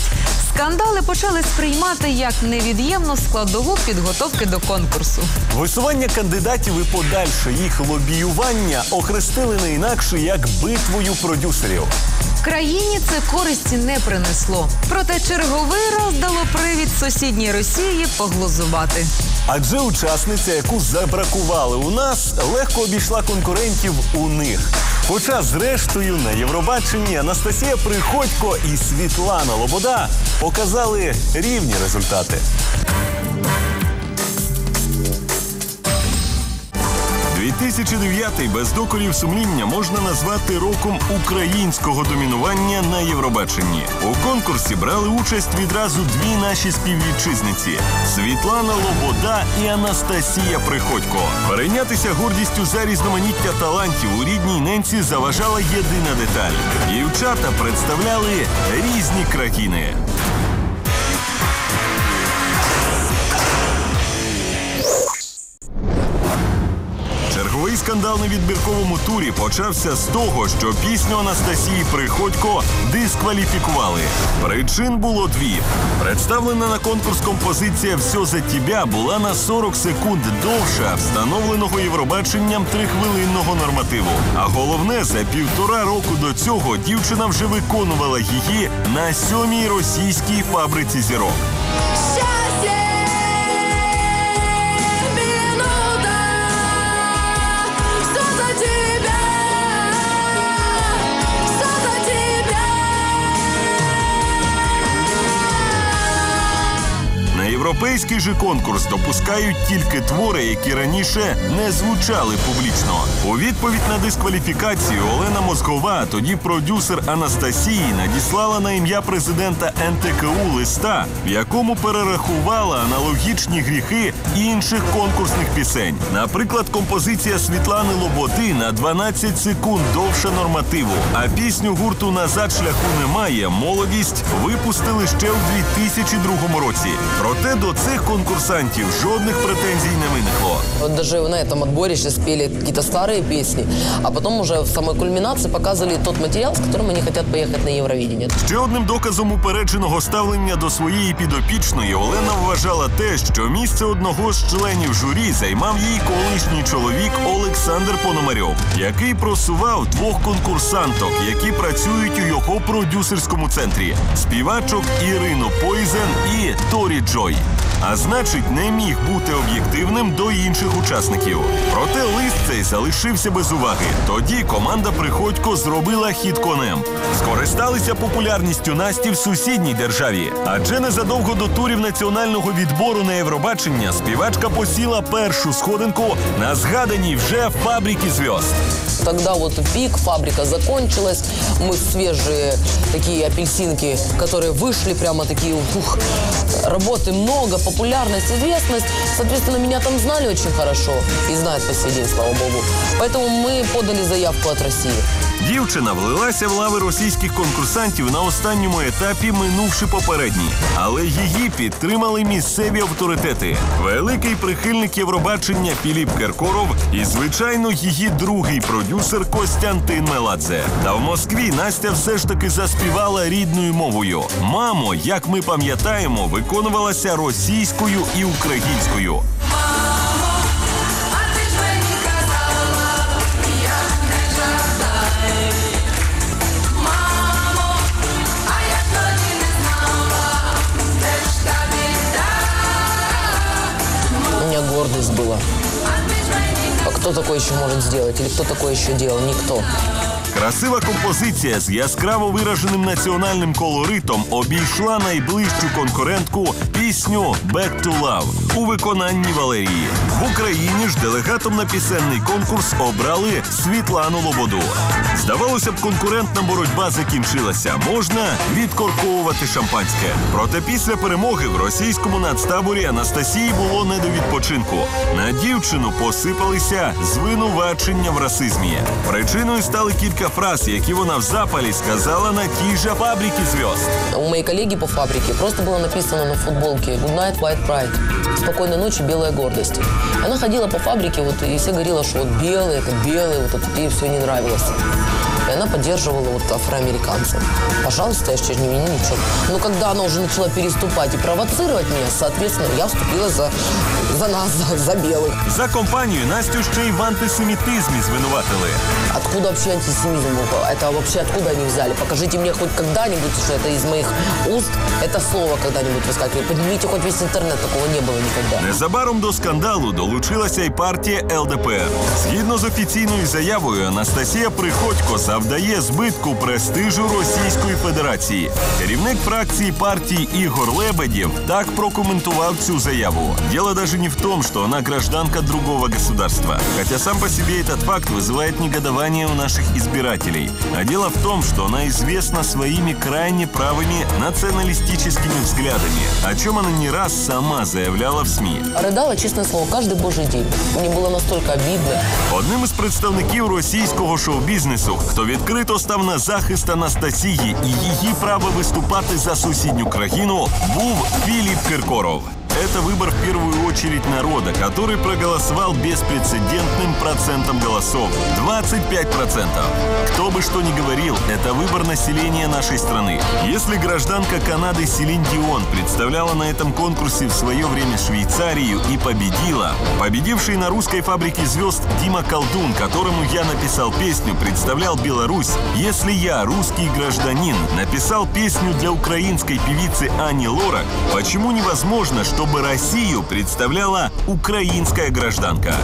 виходить, скандали почали сприймати як невід'ємну складову підготовки до конкурсу. Висування кандидатів і подальше їх лобіювання охрестили не інакше як битвою продюсерів. Країні це користі не принесло. Проте черговий раз дало привід сусідній Росії поглузувати. Адже учасниця, яку забракували у нас, легко обійшла конкурентів у них. Хоча, зрештою, на Євробаченні Анастасія Приходько і Світлана Лобода показали рівні результати. 2009 без докорів сумління можна назвати роком українського домінування на Євробаченні. У конкурсі брали участь відразу дві наші співвітчизниці Світлана Лобода і Анастасія Приходько. Перейнятися гордістю за різноманіття талантів у рідній ненці заважала єдина деталь. Дівчата представляли різні країни. Черговий скандал на відбірковому турі почався з того, що пісню Анастасії Приходько дискваліфікували. Причин було дві. Представлена на конкурс композиція «Все за тебя» була на 40 секунд довша встановленого Євробаченням трихвилинного нормативу. А головне, за півтора року до цього дівчина вже виконувала її на сьомій російській фабриці зірок. На європейський же конкурс допускають тільки твори, які раніше не звучали публічно. У відповідь на дискваліфікацію Олена Мозгова, тоді продюсер Анастасії, надіслала на ім'я президента НТКУ листа, в якому перерахувала аналогічні гріхи інших конкурсних пісень. Наприклад, композиція Світлани Лободи на 12 секунд довше нормативу. А пісню гурту Назад шляху немає. Молодість випустили ще у 2002 році. Проте до цих конкурсантів жодних претензій не виникло. Вот даже на этом отборе сейчас спели какие-то старые песни, а потом уже в самой кульминации показывали тот материал, с которым они хотят поехать на Евровидение. Ще одним доказом упередженого ставлення до своєї підопічної Олена вважала те, що місце одного з членів журі займав її колишній чоловік Олександр Пономарьов, який просував двох конкурсанток, які працюють у його продюсерському центрі співачок Ірину Пойзен і Торі Джой. А значить, не міг бути об'єктивним до інших учасників. Проте лист цей залишився без уваги. Тоді команда Приходько зробила хід конем. Скористалися популярністю Насті в сусідній державі. Адже незадовго до турів національного відбору на Євробачення співачка посіла першу сходинку на згаданій вже фабрики зв'язд. Тогда вот пик, фабрика закончилась, мы свежие такие апельсинки, которые вышли прямо такие, ух, работы много, популярность, известность. Соответственно, меня там знали очень хорошо и знают по сей день, слава богу. Поэтому мы подали заявку от России. Дівчина влилася в лави російських конкурсантів на останньому етапі, минувши попередній. Але її підтримали місцеві авторитети. Великий прихильник Євробачення Філіп Киркоров і, звичайно, її другий продюсер Костянтин Меладзе. Та в Москві Настя все ж таки заспівала рідною мовою. Мамо, як ми пам'ятаємо, виконувалася російською і українською. Такой еще может сделать? Или кто такое еще делал? Никто. Красива композиція з яскраво вираженим національним колоритом обійшла найближчу конкурентку пісню «Back to Love» у виконанні Валерії. В Україні ж делегатом на пісенний конкурс обрали Світлану Лободу. Здавалося б, конкурентна боротьба закінчилася. Можна відкорковувати шампанське. Проте після перемоги в російському надстаборі Анастасії було не до відпочинку. На дівчину посипалися звинувачення в расизмі. Причиною стали кілька фраз, які вона в запалі сказала на тій же фабрики зв'язд. У моей коллеги по фабрике просто было написано на футболке «Good night, white pride». Спокойной ночи, белая гордость. Она ходила по фабрике, вот, и все говорила, что вот белые, это белые, вот это ей все не нравилось. И она поддерживала вот афроамериканцев. Пожалуйста, я же не виню ничего. Но когда она уже начала переступать и провоцировать меня, соответственно, я вступила за, за нас, за, за белых. За компанію Настю ще й в антисемітизмі звинуватили. Откуда вообще антисемизм? был? Это вообще откуда они взяли? Покажите мне хоть когда-нибудь, что это из моих уст, это слово когда-нибудь выскакивает. Поднимите хоть весь интернет, такого не было никогда. Незабаром до скандалу долучилася й партія ЛДПР. Згідно з офіційною заявою, Анастасія Приходько завдає збитку престижу Російської Федерації. Керівник фракції партії Ігор Лебедєв так прокоментував цю заяву. Дело даже не в том, что она гражданка другого государства, хотя сам по себе этот факт вызывает негодование у наших избирателей. А дело в том, что она известна своими крайне правыми националистическими взглядами, о чем она не раз сама заявляла в СМИ. Рыдала, честное слово, каждый божий день. Мне было настолько обидно. Одним із представників російського шоу-бізнесу, хто відкрито став на захист Анастасії і її право виступати за сусідню країну, був Філіп Киркоров. Это выбор в первую очередь народа, который проголосовал беспрецедентным процентом голосов – 25%. Кто бы что ни говорил, это выбор населения нашей страны. Если гражданка Канады Селин Дион представляла на этом конкурсе в свое время Швейцарию и победила, победивший на русской фабрике звезд Дима Колдун, которому я написал песню, представлял Беларусь, если я, русский гражданин, написал песню для украинской певицы Ани Лорак, почему невозможно, чтобы Россию представляла українська гражданка?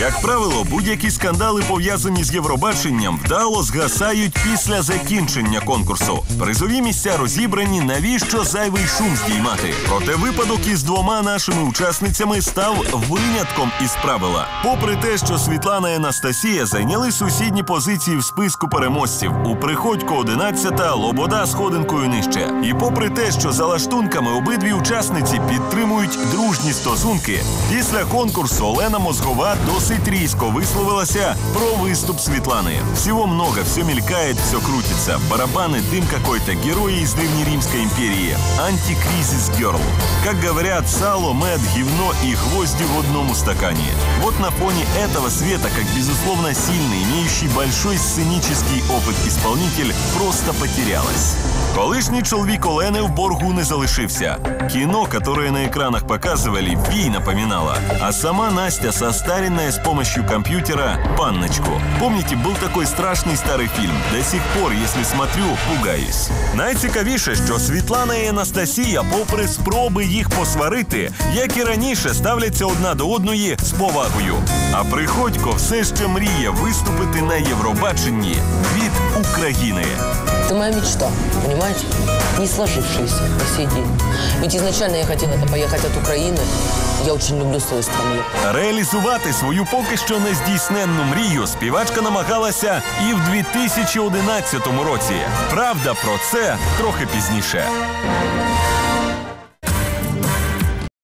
Як правило, будь-які скандали пов'язані з Євробаченням вдало згасають після закінчення конкурсу. Призові місця розібрані, навіщо зайвий шум здіймати. Проте випадок із двома нашими учасницями став винятком із правила. Попри те, що Світлана і Анастасія зайняли сусідні позиції в списку переможців у Приходько 11, Лобода сходинкою нижче. І попри те, що за лаштунками обидві учасниці підтримують дружні стосунки, після конкурсу Олена Мозгова досить різко висловилася про виступ Светланы. Всего много, все мелькает, все крутится. Барабаны, дым какой-то, герои из Древнеримской империи. Антикризис Герл. Как говорят, сало, мед, гивно и гвозди в одном стакане. Вот на фоне этого света, как безусловно сильный, имеющий большой сценический опыт исполнитель, просто потерялась. Колишній чоловік Олени в боргу не залишився. Кіно, которое на экранах показывали, Вий напоминало. А сама Настя состаренная с помощью компьютера «Панночку». Помните, был такой страшный старый фильм? До сих пор, если смотрю, пугаюсь. Найцікавіше, що Світлана і Анастасія, попри спроби їх посварити, як і раніше, ставляться одна до одної з повагою. А Приходько все ще мріє виступити на Євробаченні від України. Это моя мечта, понимаете? Не сложившаяся по сей день. Ведь изначально я хотела это поехать от Украины. Я очень люблю свою страну. Реалізувати свою поки що нездійсненну мрію співачка намагалася і в 2011 році. Правда про це трохи пізніше.